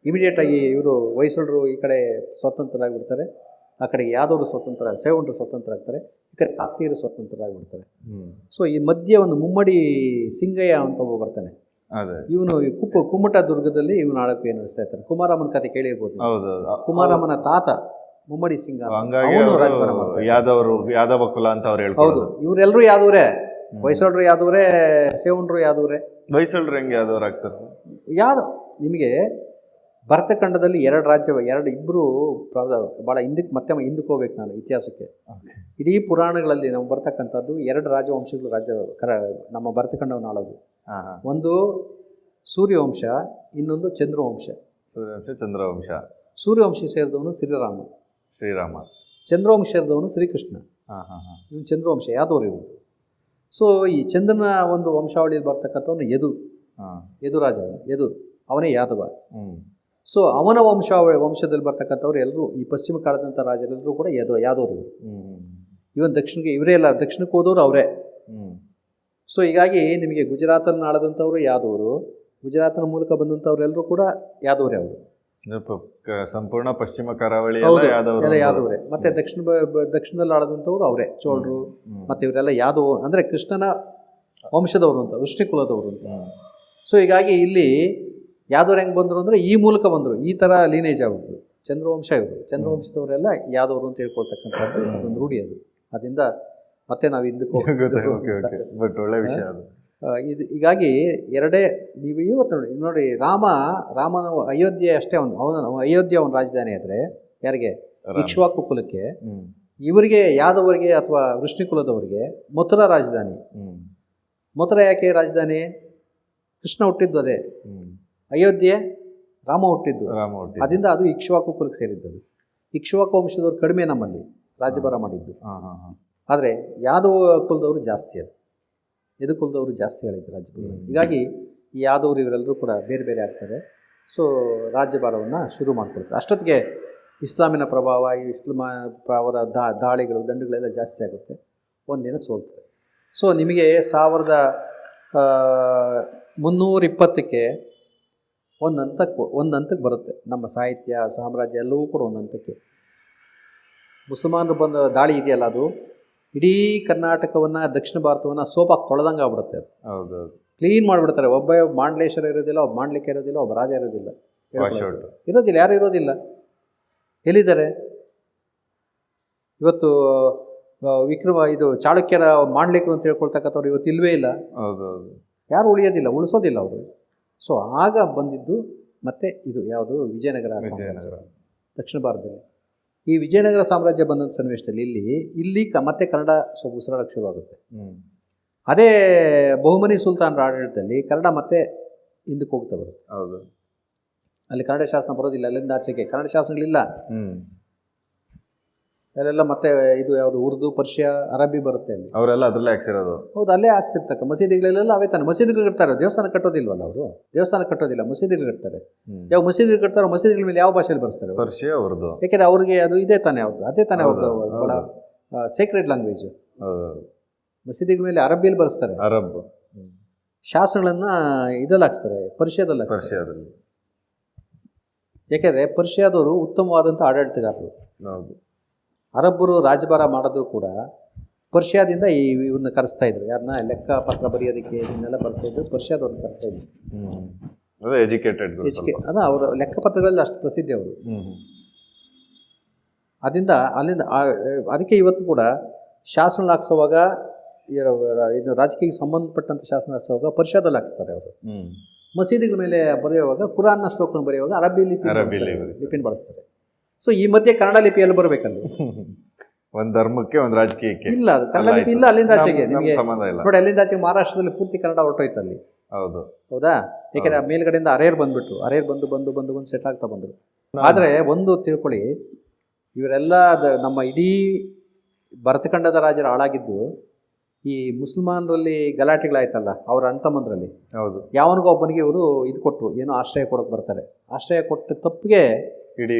S1: ಇಮಿಡಿಯೇಟಾಗಿ ಇವರು ಹೊಯ್ಸಳರು ಈ ಕಡೆ ಸ್ವತಂತ್ರರಾಗ್ಬಿಡ್ತಾರೆ. ಆ ಕಡೆಗೆ ಯಾದವರು ಸ್ವತಂತ್ರ ಸೇವಂಟರು ಸ್ವತಂತ್ರ ಆಗ್ತಾರೆ ಈ ಕಡೆ ಕಾಕ್ತಿಯರು ಸ್ವತಂತ್ರ
S2: ಆಗಿಬಿಡ್ತಾರೆ
S1: ಸೊ ಈ ಮಧ್ಯೆ ಒಂದು ಮುಮ್ಮಡಿ ಸಿಂಗಯ್ಯ ಅಂತ ಒಬ್ಬ ಬರ್ತಾನೆ. ಇವನು ಕುಪ್ಪ ಕುಮ್ಮಟ ದುರ್ಗದಲ್ಲಿ ಇವನು ಆಳಕ್ಕೆ ನಡೆಸ್ತಾ ಇರ್ತಾನೆ. ಕುಮಾರಮ್ಮನ ಕತೆ ಕೇಳಿರ್ಬೋದು.
S2: ಹೌದು
S1: ಕುಮಾರಮ್ಮನ ತಾತ ಮುಮ್ಮಡಿ ಸಿಂಗ.
S2: ಹಂಗಾಗಿ ಯಾದವರು ಯಾದವ ಕುಲ ಅಂತ ಅವ್ರು
S1: ಹೌದು
S2: ಹೇಳ್ಕೊಳ್ಳೋದು
S1: ಇವರೆಲ್ಲರೂ ಯಾದವರೇ. ಹೊಯ್ಸಳರು ಯಾದವರೇ? ಸೇವಣರು ಯಾದವರೇ?
S2: ಹೊಯ್ಸಳರು ಹೆಂಗೆ ಯಾದವ್ರು ಆಗ್ತಾರೆ
S1: ಯಾದ ನಿಮಗೆ ಭರತಖಂಡದಲ್ಲಿ ಎರಡು ರಾಜ್ಯ ಎರಡು ಇಬ್ಬರು ಭಾಳ ಹಿಂದಕ್ಕೆ ಮತ್ತೆ ಹಿಂದಕ್ಕೆ ಹೋಗ್ಬೇಕು ನಾನು ಇತಿಹಾಸಕ್ಕೆ. ಇಡೀ ಪುರಾಣಗಳಲ್ಲಿ ನಾವು ಬರ್ತಕ್ಕಂಥದ್ದು ಎರಡು ರಾಜವಂಶಗಳು ರಾಜ್ಯ ಕರ ನಮ್ಮ ಭರತಖಂಡವನ್ನು ಆಳೋದು. ಒಂದು ಸೂರ್ಯವಂಶ ಇನ್ನೊಂದು ಚಂದ್ರವಂಶ.
S2: ಸೂರ್ಯವಂಶ ಚಂದ್ರವಂಶ.
S1: ಸೂರ್ಯವಂಶ ಸೇರಿದವನು ಶ್ರೀರಾಮ.
S2: ಶ್ರೀರಾಮ.
S1: ಚಂದ್ರವಂಶ ಸೇರಿದವನು ಶ್ರೀಕೃಷ್ಣ.
S2: ಹಾಂ ಹಾಂ ಹಾ.
S1: ಇವನು ಚಂದ್ರವಂಶ ಯಾದವರು ಇರೋದು ಸೊ ಈ ಚಂದ್ರನ ಒಂದು ವಂಶಾವಳಿಯಲ್ಲಿ ಬರ್ತಕ್ಕಂಥವನು ಯದು
S2: ಹಾಂ.
S1: ಯದು ರಾಜ ಯದು ಅವನೇ ಯಾದವ. ಸೊ ಅವನ ವಂಶ ವಂಶದಲ್ಲಿ ಬರ್ತಕ್ಕಂಥವ್ರು ಎಲ್ಲರೂ ಈ ಪಶ್ಚಿಮ ಕಾಲದಂಥ ರಾಜರೆಲ್ಲರೂ ಕೂಡ ಯಾದವ ಯಾದವರು ಇವನ್ ದಕ್ಷಿಣಕ್ಕೆ ಇವರೇ ಎಲ್ಲ ದಕ್ಷಿಣಕ್ಕೆ ಹೋದವರು ಅವರೇ. ಸೊ ಹೀಗಾಗಿ ನಿಮಗೆ ಗುಜರಾತನ್ನು ಆಳದಂಥವ್ರು ಯಾದವರು ಗುಜರಾತನ ಮೂಲಕ ಬಂದಂಥವ್ರೆಲ್ಲರೂ ಕೂಡ ಯಾದವರೇ ಅವರು.
S2: ಸಂಪೂರ್ಣ ಪಶ್ಚಿಮ ಕರಾವಳಿ ಎಲ್ಲ ಯಾದವರೇ
S1: ಮತ್ತೆ ದಕ್ಷಿಣ ದಕ್ಷಿಣದಲ್ಲಿ ಆಳದಂಥವ್ರು ಅವರೇ ಚೋಳರು. ಮತ್ತೆ ಇವರೆಲ್ಲ ಯಾದವ ಅಂದರೆ ಕೃಷ್ಣನ ವಂಶದವರು ಅಂತ ವೃಷ್ಣಿಕುಲದವರು ಅಂತ. ಸೊ ಹೀಗಾಗಿ ಇಲ್ಲಿ ಯಾದವ್ರು ಹೆಂಗೆ ಬಂದರು ಅಂದರೆ ಈ ಮೂಲಕ ಬಂದರು ಈ ಥರ ಲೀನೇಜ್ ಆಗಿದ್ರು ಚಂದ್ರವಂಶ ಇವರು. ಚಂದ್ರವಂಶದವರೆಲ್ಲ ಯಾದವರು ಅಂತ ಹೇಳ್ಕೊಳ್ತಕ್ಕಂಥದ್ದು ಅದೊಂದು ರೂಢಿ ಅದು. ಅದರಿಂದ ಮತ್ತೆ ನಾವು ಹಿಂದಕ್ಕೆ
S2: ಬಟ್ [laughs] ಒಳ್ಳೆ ವಿಷಯ ಅದು.
S1: ಇದು ಹೀಗಾಗಿ ಎರಡೇ ನೀವು ಇವತ್ತು ನೋಡಿ ನೋಡಿ ರಾಮ ರಾಮನ ಅಯೋಧ್ಯೆ ಅಷ್ಟೇ ಅವನು ಅವನ ಅಯೋಧ್ಯೆ ಅವನ ರಾಜಧಾನಿ ಆದರೆ ಯಾರಿಗೆ? ಇಕ್ಷವಾಕು ಕುಲಕ್ಕೆ. ಇವರಿಗೆ ಯಾದವರಿಗೆ ಅಥವಾ ವೃಷ್ಣಿ ಕುಲದವರಿಗೆ ಮಥುರಾ ರಾಜಧಾನಿ.
S2: ಹ್ಮ್.
S1: ಮಥುರಾ ಯಾಕೆ ರಾಜಧಾನಿ? ಕೃಷ್ಣ ಹುಟ್ಟಿದ್ದು ಅದೇ. ಅಯೋಧ್ಯೆ ರಾಮ ಹುಟ್ಟಿದ್ದು.
S2: ರಾಮ ಹುಟ್ಟಿ
S1: ಅದರಿಂದ ಅದು ಇಕ್ಷ್ವಾಕು ಕುಲಕ್ಕೆ ಸೇರಿದ್ದದು ಇಕ್ಷ್ವಾಕು ವಂಶದವ್ರು ಕಡಿಮೆ ನಮ್ಮಲ್ಲಿ ರಾಜ್ಯಭಾರ ಮಾಡಿದ್ದು.
S2: ಹಾ ಹಾ ಹಾ.
S1: ಆದರೆ ಯಾದವ ಕುಲದವರು ಜಾಸ್ತಿ ಅದು. ಯದು ಕುಲದವರು ಜಾಸ್ತಿ ಹೇಳಿದ್ದು
S2: ರಾಜಭಾರ.
S1: ಹೀಗಾಗಿ ಈ ಯಾದವರು ಇವರೆಲ್ಲರೂ ಕೂಡ ಬೇರೆ ಬೇರೆ ಆಗ್ತಾರೆ. ಸೊ ರಾಜ್ಯಭಾರವನ್ನು ಶುರು ಮಾಡ್ಕೊಳ್ತಾರೆ. ಅಷ್ಟೊತ್ತಿಗೆ ಇಸ್ಲಾಮಿನ ಪ್ರಭಾವ ಈ ಇಸ್ಲಾಮ ಅವರ ದಾ ದಾಳಿಗಳು ದಂಡುಗಳೆಲ್ಲ ಜಾಸ್ತಿ ಆಗುತ್ತೆ. ಒಂದಿನ ಸೋಲ್ತಾರೆ. ಸೊ ನಿಮಗೆ ಸಾವಿರದ ಮುನ್ನೂರಿಪ್ಪತ್ತಕ್ಕೆ ಒಂದು ಹಂತಕ್ಕೆ ಒಂದು ಹಂತಕ್ಕೆ ಬರುತ್ತೆ. ನಮ್ಮ ಸಾಹಿತ್ಯ ಸಾಮ್ರಾಜ್ಯ ಎಲ್ಲವೂ ಕೂಡ ಒಂದು ಹಂತಕ್ಕೆ. ಮುಸಲ್ಮಾನರು ಬಂದ ದಾಳಿ ಇದೆಯಲ್ಲ ಅದು? ಇಡೀ ಕರ್ನಾಟಕವನ್ನು ದಕ್ಷಿಣ ಭಾರತವನ್ನು ಸೋಪಾಗಿ ತೊಳೆದಂಗೆ ಆಗ್ಬಿಡುತ್ತೆ ಅದು.
S2: ಹೌದೌದು.
S1: ಕ್ಲೀನ್ ಮಾಡಿಬಿಡ್ತಾರೆ. ಒಬ್ಬ ಮಾಂಡ್ಲೇಶ್ವರ ಇರೋದಿಲ್ಲ ಒಬ್ಬ ಮಾಂಡ್ಲಿಕ್ಕೆ ಇರೋದಿಲ್ಲ ಒಬ್ಬ ರಾಜ ಇರೋದಿಲ್ಲ. ಇರೋದಿಲ್ಲ ಯಾರು ಇರೋದಿಲ್ಲ. ಎಲ್ಲಿದ್ದಾರೆ? ಇವತ್ತು ವಿಕ್ರಮ ಇದು ಚಾಳುಕ್ಯರ ಮಾಂಡ್ಲಿಕರು ಅಂತ ಹೇಳ್ಕೊಳ್ತಕ್ಕಂಥವ್ರು ಇವತ್ತು ಇಲ್ವೇ ಇಲ್ಲ. ಯಾರು ಉಳಿಯೋದಿಲ್ಲ ಉಳಿಸೋದಿಲ್ಲ ಅವರು. ಸೊ ಆಗ ಬಂದಿದ್ದು ಮತ್ತೆ ಇದು ಯಾವುದು? ವಿಜಯನಗರ ಸಾಮ್ರಾಜ್ಯ. ದಕ್ಷಿಣ ಭಾರತದಲ್ಲಿ. ಈ ವಿಜಯನಗರ ಸಾಮ್ರಾಜ್ಯ ಬಂದಂಥ ಸನ್ನಿವೇಶದಲ್ಲಿ ಇಲ್ಲಿ ಇಲ್ಲಿ ಕ ಮತ್ತೆ ಕನ್ನಡ ಸ್ವಲ್ಪ ಉಸಿರಾಡಕ್ಕೆ ಶುರುವಾಗುತ್ತೆ. ಅದೇ ಬಹುಮನಿ ಸುಲ್ತಾನರ ಆಡಳಿತದಲ್ಲಿ ಕನ್ನಡ ಮತ್ತೆ ಹಿಂದಕ್ಕೆ ಹೋಗ್ತಾ ಬರುತ್ತೆ.
S2: ಹೌದು.
S1: ಅಲ್ಲಿ ಕನ್ನಡ ಶಾಸನ ಬರೋದಿಲ್ಲ ಅಲ್ಲಿಂದ ಆಚೆಗೆ. ಕನ್ನಡ ಶಾಸನಗಳಿಲ್ಲ. ಅಲ್ಲೆಲ್ಲ ಮತ್ತೆ ಇದು ಯಾವುದು ಉರ್ದು ಪರ್ಷಿಯಾ ಅರಬ್ಬಿ ಬರುತ್ತೆ ಅಲ್ಲಿ.
S2: ಅವರೆಲ್ಲ ಅದರಲ್ಲೇ ಹಾಕ್ಸಿರೋದು.
S1: ಹೌದು ಅಲ್ಲೇ ಹಾಕ್ಸಿರ್ತಕ್ಕ. ಮಸೀದಿಗಳಲ್ಲೆಲ್ಲ ಅವೇ ತಾನೆ. ಮಸೀದಿಗಳು ಕಟ್ತಾರೆ ದೇವಸ್ಥಾನ ಕಟ್ಟೋದಿಲ್ವಲ್ಲ ಅವರು? ದೇವಸ್ಥಾನ ಕಟ್ಟೋದಿಲ್ಲ. ಮಸೀದಿಗಳು ಕಟ್ತಾರೆ ಯಾವ ಮಸೀದಿಗಳು ಕಟ್ತಾರೋ ಮಸೀದಿಗಳ ಮೇಲೆ ಯಾವ ಭಾಷೆಯಲ್ಲಿ ಬರ್ತಾರೆ
S2: ಪರ್ಷಿಯಾ ಅವ್ರದ್ದು
S1: ಯಾಕೆಂದ್ರೆ ಅವ್ರಿಗೆ ಅದು ಇದೇ ತಾನೇ ಅವ್ರದ್ದು ಅದೇ ತಾನೇ ಅವ್ರದ್ದು ಬಹಳ ಸೇಕ್ರೆಡ್ ಲ್ಯಾಂಗ್ವೇಜ್ ಮಸೀದಿಗಳ ಮೇಲೆ ಅರಬ್ಬಿಯಲ್ಲಿ ಬರೆಸ್ತಾರೆ.
S2: ಅರಬ್.
S1: ಶಾಸನಗಳನ್ನು ಇದಲ್ಲಿ ಹಾಕ್ಸ್ತಾರೆ ಪರ್ಷಿಯಾದಲ್ಲಿ
S2: ಪರ್ಷಿಯಾದಲ್ಲಿ.
S1: ಯಾಕೆಂದರೆ ಪರ್ಷಿಯಾದವರು ಉತ್ತಮವಾದಂಥ ಆಡಳಿತಗಾರರು.
S2: ಹೌದು.
S1: ಅರಬ್ಬರು ರಾಜಭಾರ ಮಾಡಿದ್ರು ಕೂಡ ಪರ್ಷಿಯಾದಿಂದ ಈ ಇವನ್ನ ಕರೆಸ್ತಾ ಇದ್ರು. ಯಾರನ್ನ ಲೆಕ್ಕ ಪತ್ರ ಬರೆಯೋದಕ್ಕೆ ಇದನ್ನೆಲ್ಲ ಕರೆಸ್ತಾ ಇದ್ರು. ಪರ್ಷಿಯಾದವ್ರನ್ನ ಕರೆಸ್ತಾ ಇದ್ರು.
S2: ಅದೇ ಎಜುಕೇಟೆಡ್
S1: ಹೆಚ್ಚಿಗೆ ಅದ ಅವರ ಲೆಕ್ಕಪತ್ರಗಳಲ್ಲಿ ಅಷ್ಟು ಪ್ರಸಿದ್ಧಿ ಅವರು. ಅದರಿಂದ ಅಲ್ಲಿಂದ ಅದಕ್ಕೆ ಇವತ್ತು ಕೂಡ ಶಾಸನ ಹಾಕ್ಸೋವಾಗ ಇದು ರಾಜಕೀಯಕ್ಕೆ ಸಂಬಂಧಪಟ್ಟಂಥ ಶಾಸನ ಹಾಕ್ಸೋವಾಗ ಪರ್ಷಿಯಾದಲ್ಲಿ ಹಾಕ್ಸ್ತಾರೆ ಅವರು. ಮಸೀದಿಗಳ ಮೇಲೆ ಬರೆಯುವಾಗ ಕುರಾನ್ನ ಶ್ಲೋಕನ ಬರೆಯುವಾಗ ಅರಬ್ಬಿ ಲಿಪಿ. ಲಿಪಿನ ಬಳಸ್ತಾರೆ. ಸೊ ಈ ಮಧ್ಯೆ ಕನ್ನಡ ಲಿಪಿಯಲ್ಲಿ ಬರಬೇಕಲ್ಲಿ? [laughs]
S2: ಒಂದು ಧರ್ಮಕ್ಕೆ ಒಂದು ರಾಜಕೀಯಕ್ಕೆ.
S1: ಇಲ್ಲ ಅದು ಕನ್ನಡ ಲಿಪಿ ಇಲ್ಲ ಅಲ್ಲಿಂದ ಆಚೆಗೆ ನಿಮಗೆ
S2: ಸಂಬಂಧ ಇಲ್ಲ.
S1: ನೋಡಿ ಅಲ್ಲಿಂದ ಆಚೆಗೆ ಮಹಾರಾಷ್ಟ್ರದಲ್ಲಿ ಪೂರ್ತಿ ಕನ್ನಡ ಹೊರಟೋಯ್ತು ಅಲ್ಲಿ
S2: ಹೌದು?
S1: ಹೌದಾ. ಯಾಕೆಂದ್ರೆ ಮೇಲ್ಗಡೆಯಿಂದ ಅರೇರ್ ಬಂದ್ಬಿಟ್ರು. ಅರೇರ್ ಬಂದು ಬಂದು ಬಂದು ಬಂದು ಸೆಟ್ ಆಗ್ತಾ ಬಂದರು. ಆದರೆ ಒಂದು ತಿಳ್ಕೊಳ್ಳಿ ಇವರೆಲ್ಲ ನಮ್ಮ ಇಡೀ ಭರತಖಂಡದ ರಾಜರು ಹಾಳಾಗಿದ್ದು ಈ ಮುಸಲ್ಮಾನರಲ್ಲಿ ಗಲಾಟೆಗಳಾಯ್ತಲ್ಲ ಅವ್ರ ಅಣ್ಣ ತಮ್ಮಂದ್ರಲ್ಲಿ
S2: ಹೌದು.
S1: ಯಾವನಿಗೋ ಒಬ್ಬನಿಗೆ ಇವರು ಇದು ಕೊಟ್ಟರು ಏನೋ ಆಶ್ರಯ ಕೊಡೋಕೆ ಬರ್ತಾರೆ. ಆಶ್ರಯ ಕೊಟ್ಟ ತಪ್ಪಿಗೆ
S2: ಇಡೀ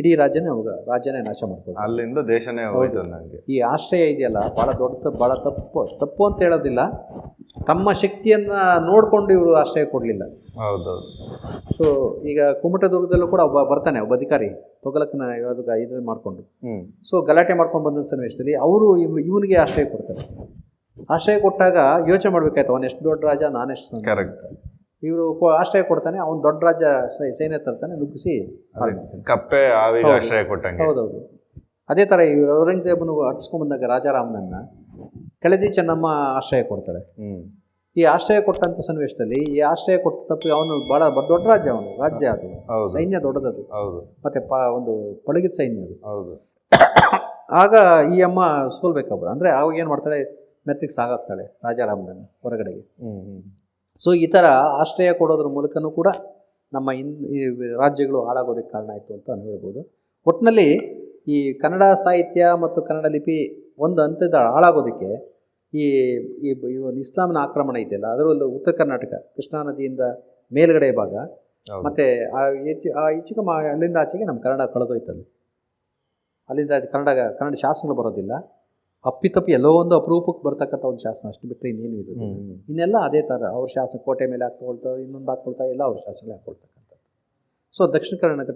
S1: ಇಡೀ ರಾಜ್ಯನೇ ಹೋಗ ರಾಜ್ಯನೇ ನಾಶ ಮಾಡ್ಕೊಳ್ತಾರೆ
S2: ಅಲ್ಲಿಂದ ದೇಶನೇ ಹೋಯ್ತು ನನಗೆ
S1: ಈ ಆಶ್ರಯ ಇದೆಯಲ್ಲ ಭಾಳ ದೊಡ್ಡ ಭಾಳ ತಪ್ಪು ತಪ್ಪು ಅಂತ ಹೇಳೋದಿಲ್ಲ. ತಮ್ಮ ಶಕ್ತಿಯನ್ನು ನೋಡಿಕೊಂಡು ಇವರು ಆಶ್ರಯ ಕೊಡಲಿಲ್ಲ.
S2: ಹೌದೌದು.
S1: ಸೊ ಈಗ ಕುಮಟದುರ್ಗದಲ್ಲೂ ಕೂಡ ಒಬ್ಬ ಬರ್ತಾನೆ ಒಬ್ಬ ಅಧಿಕಾರಿ ತೊಗಲಕ್ಕನ ಅದಕ್ಕೆ ಇದ್ರ ಮಾಡಿಕೊಂಡು. ಸೊ ಗಲಾಟೆ ಮಾಡ್ಕೊಂಡು ಬಂದ ಸನ್ನಿವೇಶದಲ್ಲಿ ಅವರು ಇವನಿಗೆ ಆಶ್ರಯ ಕೊಡ್ತಾರೆ. ಆಶ್ರಯ ಕೊಟ್ಟಾಗ ಯೋಚನೆ ಮಾಡ್ಬೇಕಾಯ್ತು ಅವನು ಎಷ್ಟು ದೊಡ್ಡ ರಾಜ ನಾನೆಷ್ಟು
S2: ಕರೆಕ್ಟ್
S1: ಇವರು ಆಶ್ರಯ ಕೊಡ್ತಾನೆ ಅವ್ನು ದೊಡ್ಡ ರಾಜ ಸೈನ್ಯ ತರ್ತಾನೆ ನುಗ್ಗಿಸಿ
S2: ಕಪ್ಪೆ ಆವಿಗೆ. ಆಶ್ರಯ ಕೊಟ್ಟಂಗೆ.
S1: ಹೌದೌದು. ಅದೇ ಥರ ಈ ಔರಂಗಜೇಬನು ಅಟ್ಸ್ಕೊಂಬಂದಾಗ ರಾಜಾರಾಮನನ್ನ ಕೆಳದಿ ಚೆನ್ನಮ್ಮ ಆಶ್ರಯ ಕೊಡ್ತಾಳೆ. ಈ ಆಶ್ರಯ ಕೊಟ್ಟಂಥ ಸನ್ನಿವೇಶದಲ್ಲಿ ಈ ಆಶ್ರಯ ಕೊಟ್ಟ ತಪ್ಪು ಅವನು ಭಾಳ ದೊಡ್ಡ ರಾಜ್ಯ ಅವನು ರಾಜ್ಯ ಅದು. ಸೈನ್ಯ ದೊಡ್ಡದದು.
S2: ಹೌದು.
S1: ಮತ್ತೆ ಪ ಒಂದು ಪಳಗಿದ ಸೈನ್ಯ ಅದು.
S2: ಹೌದು.
S1: ಆಗ ಈ ಅಮ್ಮ ಸೋಲ್ಬೇಕಬ್ಬ ಅಂದರೆ ಅವಾಗ ಏನು ಮಾಡ್ತಾಳೆ? ಮೆತ್ತಿಗೆ ಸಾಗಾಗ್ತಾಳೆ ರಾಜಾರಾಮನನ್ನು ಹೊರಗಡೆಗೆ.
S2: ಹ್ಮ್ ಹ್ಮ್.
S1: ಸೊ ಈ ಥರ ಆಶ್ರಯ ಕೊಡೋದ್ರ ಮೂಲಕನೂ ಕೂಡ ನಮ್ಮ ಇನ್ ಈ ರಾಜ್ಯಗಳು ಹಾಳಾಗೋದಕ್ಕೆ ಕಾರಣ ಆಯಿತು ಅಂತ ನಾನು ಹೇಳ್ಬೋದು. ಒಟ್ಟಿನಲ್ಲಿ ಈ ಕನ್ನಡ ಸಾಹಿತ್ಯ ಮತ್ತು ಕನ್ನಡ ಲಿಪಿ ಒಂದು ಹಂತದ ಹಾಳಾಗೋದಕ್ಕೆ ಈ ಈ ಒಂದು ಇಸ್ಲಾಮಿನ ಆಕ್ರಮಣ ಇದೆಯಲ್ಲ ಅದರಲ್ಲೂ ಉತ್ತರ ಕರ್ನಾಟಕ ಕೃಷ್ಣಾ ನದಿಯಿಂದ ಮೇಲ್ಗಡೆ ಭಾಗ ಮತ್ತು ಆ ಈಚೆ ಆ ಹೆಚ್ಚಿಗೆ ಮಾ ಅಲ್ಲಿಂದ ಆಚೆಗೆ ನಮ್ಮ ಕನ್ನಡ ಕಳೆದೋಯ್ತಲ್ಲಿ. ಅಲ್ಲಿಂದ ಕನ್ನಡ ಕನ್ನಡ ಶಾಸನಗಳು ಬರೋದಿಲ್ಲ. ಅಪ್ಪಿತಪ್ಪಿ ಎಲ್ಲೋ ಒಂದು ಅಪರೂಪಕ್ಕೆ ಬರ್ತಕ್ಕಂಥ ಒಂದು ಶಾಸನ. ಅಷ್ಟು ಬಿಟ್ಟರೆ ಇನ್ನೇನು
S2: ಹ್ಮ್.
S1: ಇನ್ನೆಲ್ಲ ಅದೇ ಥರ ಅವ್ರ ಶಾಸನ ಕೋಟೆ ಮೇಲೆ ಹಾಕ್ಕೊಳ್ತಾ ಇನ್ನೊಂದು ಹಾಕ್ಕೊಳ್ತಾ ಎಲ್ಲ ಅವ್ರ ಶಾಸನ ಹಾಕ್ಕೊಳ್ತಕ್ಕಂಥದ್ದು. ಸೊ ದಕ್ಷಿಣ ಕರ್ನಾಟಕ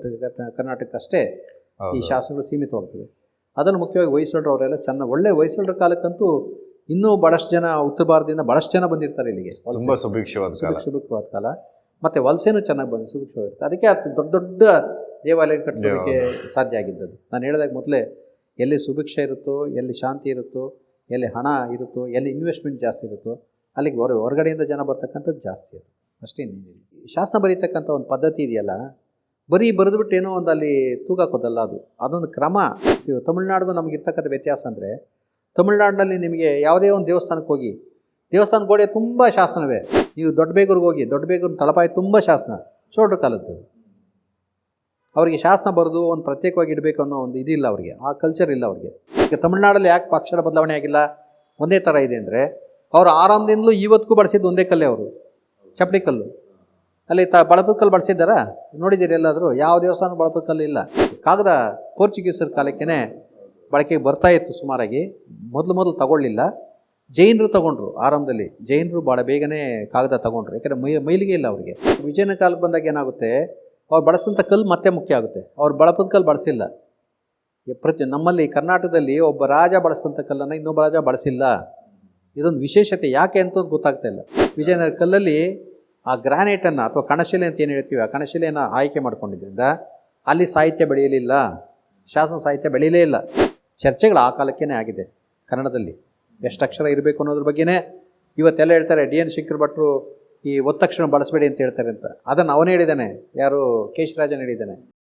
S1: ಕರ್ನಾಟಕ ಅಷ್ಟೇ ಈ. ಶಾಸನಗಳು ಸೀಮಿತವಾಗ್ತವೆ ಅದನ್ನು ಮುಖ್ಯವಾಗಿ ಹೊಯ್ಸಳರು ಅವರೆಲ್ಲ ಚೆನ್ನ ಒಳ್ಳೆ ಹೊಯ್ಸಳರ ಕಾಲಕ್ಕಂತೂ ಇನ್ನೂ ಭಾಳಷ್ಟು ಜನ ಉತ್ತರ ಭಾರತದಿಂದ ಭಾಳಷ್ಟು ಜನ ಬಂದಿರ್ತಾರೆ ಇಲ್ಲಿಗೆ.
S2: ಸುಭಿಕ್ಷವಾದ ಕಾಲ.
S1: ಮತ್ತೆ ಸುಭಿಕ್ಷವಾದ ಕಾಲ. ಮತ್ತು ವಲಸೆನೂ ಚೆನ್ನಾಗಿ ಬಂದು ಸುಭಿಕ್ಷವಾಗಿರುತ್ತೆ. ಅದಕ್ಕೆ ಅದು ದೊಡ್ಡ ದೊಡ್ಡ ದೇವಾಲಯ ಕಟ್ಟಿಸೋದಕ್ಕೆ ಸಾಧ್ಯ ಆಗಿದ್ದದ್ದು. ನಾನು ಹೇಳಿದಾಗ ಮೊದಲೇ ಎಲ್ಲಿ ಸುಭಿಕ್ಷೆ ಇರುತ್ತೋ, ಎಲ್ಲಿ ಶಾಂತಿ ಇರುತ್ತೋ, ಎಲ್ಲಿ ಹಣ ಇರುತ್ತೋ, ಎಲ್ಲಿ ಇನ್ವೆಸ್ಟ್ಮೆಂಟ್ ಜಾಸ್ತಿ ಇರುತ್ತೋ, ಅಲ್ಲಿಗೆ ಹೊರ, ಹೊರಗಡೆಯಿಂದ ಜನ ಬರ್ತಕ್ಕಂಥದ್ದು ಜಾಸ್ತಿ ಅದು. ಅಷ್ಟೇ ಶಾಸನ ಬರೀತಕ್ಕಂಥ ಒಂದು ಪದ್ಧತಿ ಇದೆಯಲ್ಲ, ಬರೀ ಬರೆದ್ಬಿಟ್ಟು ಏನೋ ಒಂದು ಅಲ್ಲಿ ತೂಗಾಕೋದಲ್ಲ ಅದು. ಅದೊಂದು ಕ್ರಮ. ತಮಿಳ್ನಾಡಿಗೂ ನಮ್ಗೆ ಇರ್ತಕ್ಕಂಥ ವ್ಯತ್ಯಾಸ ಅಂದರೆ, ತಮಿಳ್ನಾಡಿನಲ್ಲಿ ನಿಮಗೆ ಯಾವುದೇ ಒಂದು ದೇವಸ್ಥಾನಕ್ಕೆ ಹೋಗಿ ದೇವಸ್ಥಾನ ಗೋಡೆ ತುಂಬ ಶಾಸನವೇ. ನೀವು ದೊಡ್ಡ ಬೇಗೂರಿಗೆ ಹೋಗಿ ದೊಡ್ಡ ಬೇಗೂರು ತಳಪಾಯಿ ತುಂಬ ಶಾಸನ. ಚೋಳರ ಕಾಲದ್ದು ಅವರಿಗೆ ಶಾಸನ ಬರೆದು ಒಂದು ಪ್ರತ್ಯೇಕವಾಗಿ ಇಡಬೇಕು ಅನ್ನೋ ಒಂದು ಇದಿಲ್ಲ ಅವರಿಗೆ. ಆ ಕಲ್ಚರ್ ಇಲ್ಲ ಅವರಿಗೆ. ಈಗ ತಮಿಳ್ನಾಡಲ್ಲಿ ಯಾಕೆ ಅಕ್ಷರ ಬದಲಾವಣೆ ಆಗಿಲ್ಲ? ಒಂದೇ ಥರ ಇದೆ ಅಂದರೆ, ಅವರು ಆರಾಮದಿಂದಲೂ ಇವತ್ತಿಗೂ ಬಳಸಿದ್ದು ಒಂದೇ ಕಲ್ಲೇ ಅವರು. ಚಪ್ಪಡಿ ಕಲ್ಲು. ಅಲ್ಲಿ ತ ಬಳಪದ ಕಲ್ಲು ಬಳಸಿದ್ದಾರಾ ನೋಡಿದ್ದೀರಿ ಎಲ್ಲಾದರೂ? ಯಾವ ದೇವಸ್ಥಾನ ಬಳಪದ ಕಲ್ಲು ಇಲ್ಲ. ಕಾಗದ ಪೋರ್ಚುಗೀಸರ ಕಾಲಕ್ಕೇ ಬಳಕೆಗೆ ಬರ್ತಾ ಇತ್ತು ಸುಮಾರಾಗಿ. ಮೊದಲು ಮೊದಲು ತಗೊಳ್ಳಿಲ್ಲ. ಜೈನರು ತಗೊಂಡ್ರು ಆರಂಭದಲ್ಲಿ. ಜೈನರು ಭಾಳ ಬೇಗನೆ ಕಾಗದ ತಗೊಂಡ್ರು. ಯಾಕಂದರೆ ಮೈ ಮೈಲಿಗೆ ಇಲ್ಲ ಅವರಿಗೆ. ವಿಜಯನ ಕಾಲಕ್ಕೆ ಬಂದಾಗ ಏನಾಗುತ್ತೆ? ಅವ್ರು ಬಳಸಿದಂಥ ಕಲ್ಲು ಮತ್ತೆ ಮುಖ್ಯ ಆಗುತ್ತೆ. ಅವ್ರು ಬಳಪದ ಕಲ್ಲು ಬಳಸಿಲ್ಲ. ಪ್ರತಿ ನಮ್ಮಲ್ಲಿ ಕರ್ನಾಟಕದಲ್ಲಿ ಒಬ್ಬ ರಾಜ ಬಳಸಿದಂಥ ಕಲ್ಲನ್ನು ಇನ್ನೊಬ್ಬ ರಾಜ ಬಳಸಿಲ್ಲ. ಇದೊಂದು ವಿಶೇಷತೆ ಯಾಕೆ ಅಂತ ಗೊತ್ತಾಗ್ತಾ ಇಲ್ಲ. ವಿಜಯನಗರ ಕಲ್ಲಲ್ಲಿ ಆ ಗ್ರಾನೈಟನ್ನು ಅಥವಾ ಕಣಶಿಲೆ ಅಂತ ಏನು ಹೇಳ್ತೀವಿ, ಆ ಕಣಶಿಲೆಯನ್ನು ಆಯ್ಕೆ ಮಾಡ್ಕೊಂಡಿದ್ದರಿಂದ ಅಲ್ಲಿ ಸಾಹಿತ್ಯ ಬೆಳೆಯಲಿಲ್ಲ. ಶಾಸನ ಸಾಹಿತ್ಯ ಬೆಳೆಯಲೇ ಇಲ್ಲ. ಚರ್ಚೆಗಳು ಆ ಕಾಲಕ್ಕೇ ಆಗಿದೆ ಕನ್ನಡದಲ್ಲಿ. ಎಷ್ಟು ಅಕ್ಷರ ಇರಬೇಕು ಅನ್ನೋದ್ರ ಬಗ್ಗೆನೇ ಇವತ್ತೆಲ್ಲ ಹೇಳ್ತಾರೆ ಡಿ ಎನ್ ಶಂಕರ್ ಭಟ್ರು ಈ ಒತ್ತಕ್ಷರ ಬಳಸಬೇಡಿ ಅಂತ ಹೇಳ್ತಾರೆ ಅಂತ. ಅದನ್ನು ಅವನು ಹೇಳಿದ್ದಾನೆ. ಯಾರು ಕೇಶರಾಜನ್ ಹೇಳಿದ್ದಾನೆ.